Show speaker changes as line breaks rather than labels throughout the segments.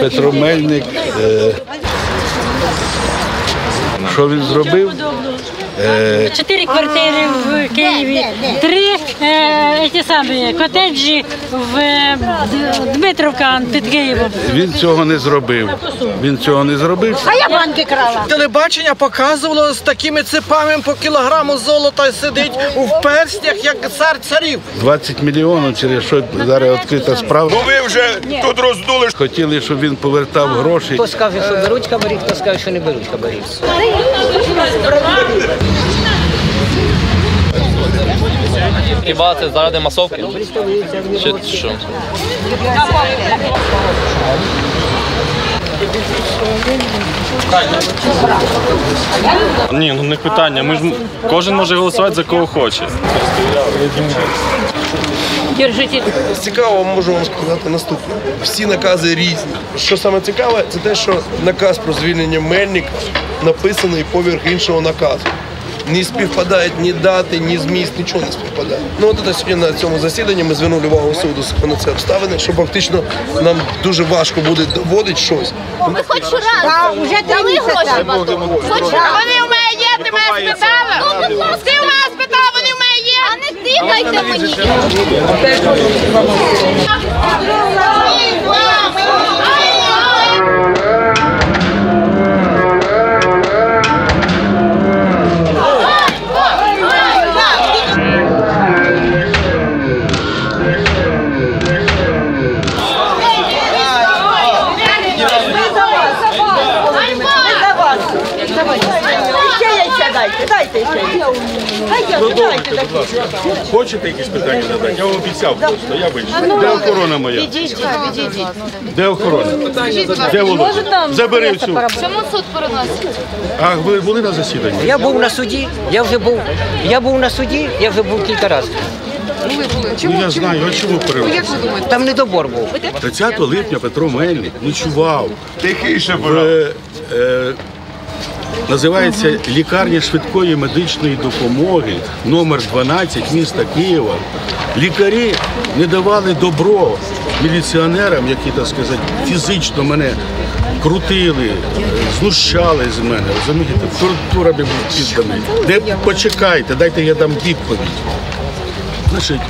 Петро Мельник. е, Що він зробив? Е,
Чотири квартири в Києві, три е, ті самі котеджі в е, Дмитровка під Києвом.
Він цього не зробив. Він цього не зробив.
А я банки крала.
Телебачення показувало з такими цепами по кілограму золота сидить у перстях, як цар царів.
20 мільйонів, через що зараз відкрита справа.
Ну ви вже тут роздули.
Хотіли, щоб він повертав гроші.
Хто скаже, що беруть хабарі, хто скаже, що не беруть хабарі.
Хіба це заради масовки? Чи що?
Ні, ну не питання. Ми ж кожен може голосувати за кого хоче.
Цікаво, можу вам сказати наступне. Всі накази різні. Що саме цікаве, це те, що наказ про звільнення Мельника написаний поверх іншого наказу. Не співпадають ні дати, ні зміст, нічого не співпадає. Ну от сьогодні на цьому засіданні ми звернули увагу суду на це обставини, що фактично нам дуже важко буде доводити щось.
Ми хоч раз
вже три
дали гроші. Хоч. Вони в мене є, ти мене спитала. Ну. Ти в мене спитала, вони в мене є. А не тикайте мені.
Дайте такі.
Хочете якісь питання задати? Я вам обіцяв просто, я вийшов. Де охорона моя? Де охорона? Де Володя? Забери всю.
Чому суд переносить?
А ви були на засіданні?
Я був на суді, я вже був. Я був на суді, я вже був кілька разів.
Ну я знаю, а чому перевели?
Там недобор був.
30 липня Петро Мельник ночував
Тихіше,
в
брат.
е, називається лікарня швидкої медичної допомоги номер 12 міста Києва. Лікарі не давали добро міліціонерам, які так сказати, фізично мене крутили, знущали з мене. Розумієте, тортура був підданий. Де почекайте, дайте я дам відповідь. Значить,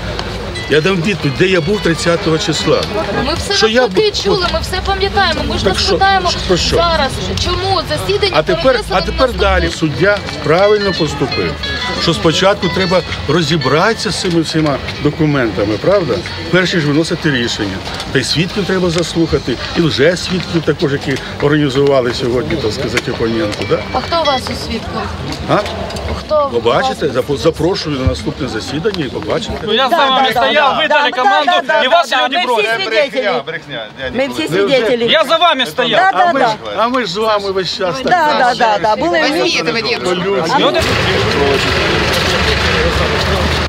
я дам відповідь, де я був 30 числа.
Ми все
Що я
навпаки чули, ми все пам'ятаємо. Ми ж
Так
нас
що?
питаємо
Про що?
зараз, чому засідання
А тепер,
перенесено
а
на
тепер
наступну
далі суддя правильно поступив. Що спочатку треба розібратися з цими всіма документами, правда? Перше ж виносити рішення. Та й свідків треба заслухати, і вже свідків також, які організували сьогодні, так сказати, опоненту. Да?
А хто у вас у свідках?
А?
Хто?
Побачите, Запо- запрошую на наступне засідання і побачите.
Я за вами стояв, видали команду, і вас люди бросили.
Брехня, брехня. дядя
Ми всі свідетелі.
Я за вами стояв.
Да,
А
да,
ми, ж, а ми ж з вами весь час так.
Да, да, да, да. Були ми.
по-людськи. ちょっと行くのよ。